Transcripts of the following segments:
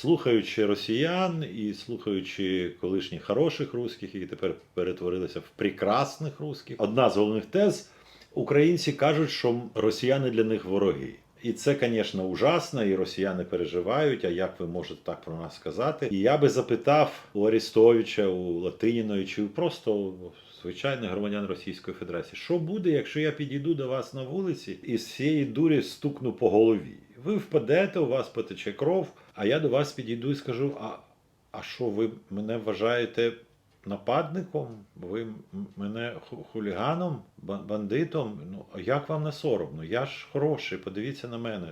Слухаючи росіян і слухаючи колишніх хороших русських, які тепер перетворилися в прекрасних русських, одна з головних тез українці кажуть, що росіяни для них вороги. І це, звісно, ужасно, і росіяни переживають. А як ви можете так про нас сказати? І я би запитав у Арістовича, у Латиніної, чи просто звичайних громадян Російської Федерації, що буде, якщо я підійду до вас на вулиці і з цієї дурі стукну по голові? Ви впадете, у вас потече кров, а я до вас підійду і скажу: а, а що ви мене вважаєте нападником? Ви мене хуліганом, бандитом? Ну як вам не соромно? Я ж хороший, подивіться на мене.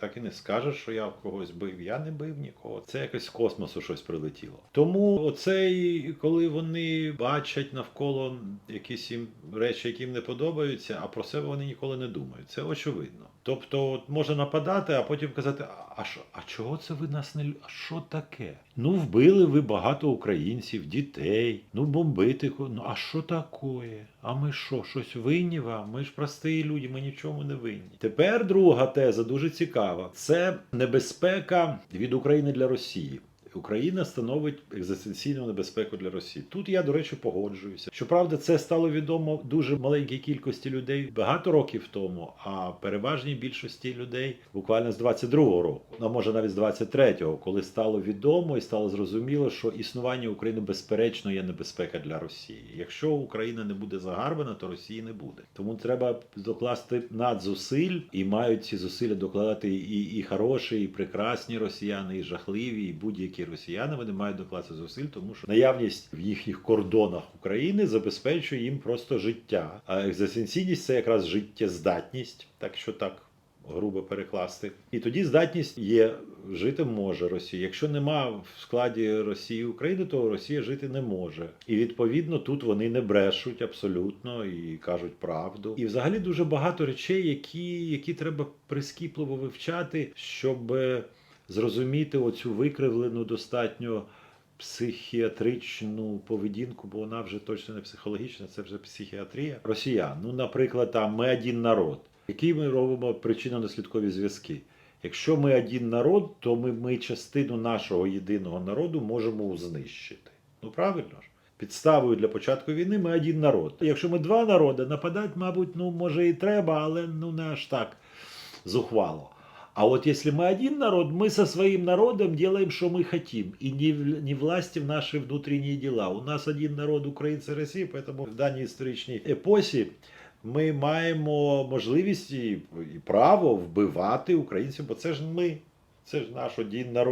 Так і не скажеш, що я когось бив. Я не бив нікого. Це якось з космосу щось прилетіло. Тому оцей, коли вони бачать навколо якісь їм речі, які їм не подобаються, а про себе вони ніколи не думають. Це очевидно. Тобто може нападати, а потім казати: «А- що, а чого це ви нас не А що таке? Ну, вбили ви багато українців, дітей, ну бомбити, ну а що таке? А ми що, щось винні вам? Ми ж прості люди, ми нічому не винні. Тепер друга теза дуже цікава. Це небезпека від України для Росії. Україна становить екзистенційну небезпеку для Росії. Тут я, до речі, погоджуюся. Щоправда, це стало відомо дуже маленькій кількості людей багато років тому, а переважній більшості людей буквально з 22-го року, а може навіть з 23-го, коли стало відомо і стало зрозуміло, що існування України безперечно є небезпека для Росії. Якщо Україна не буде загарбана, то Росії не буде. Тому треба докласти надзусиль, і мають ці зусилля докладати і, і хороші, і прекрасні росіяни, і жахливі, і будь-які росіяни. Вони мають докласти зусиль, тому що наявність в їхніх кордонах України забезпечує їм просто життя. А екзистенційність це якраз життєздатність, так що так. Грубо перекласти, і тоді здатність є жити може Росія. Якщо нема в складі Росії України, то Росія жити не може. І відповідно тут вони не брешуть абсолютно і кажуть правду. І взагалі дуже багато речей, які, які треба прискіпливо вивчати, щоб зрозуміти оцю викривлену достатньо психіатричну поведінку, бо вона вже точно не психологічна, це вже психіатрія росіян. Ну, наприклад, там ми один народ. Які ми робимо причинно-наслідкові зв'язки? Якщо ми один народ, то ми, ми частину нашого єдиного народу можемо знищити. Ну правильно ж? Підставою для початку війни ми один народ. Якщо ми два народи, нападати, мабуть, ну може і треба, але ну не аж так зухвало. А вот если мы один народ, мы со своим народом делаем, что мы хотим. И не, в- не власти в наши внутренние дела. У нас один народ українці Росії, поэтому в даній історичній епосі ми маємо можливість і, і право вбивати українців, бо це ж ми, це ж наш один народ.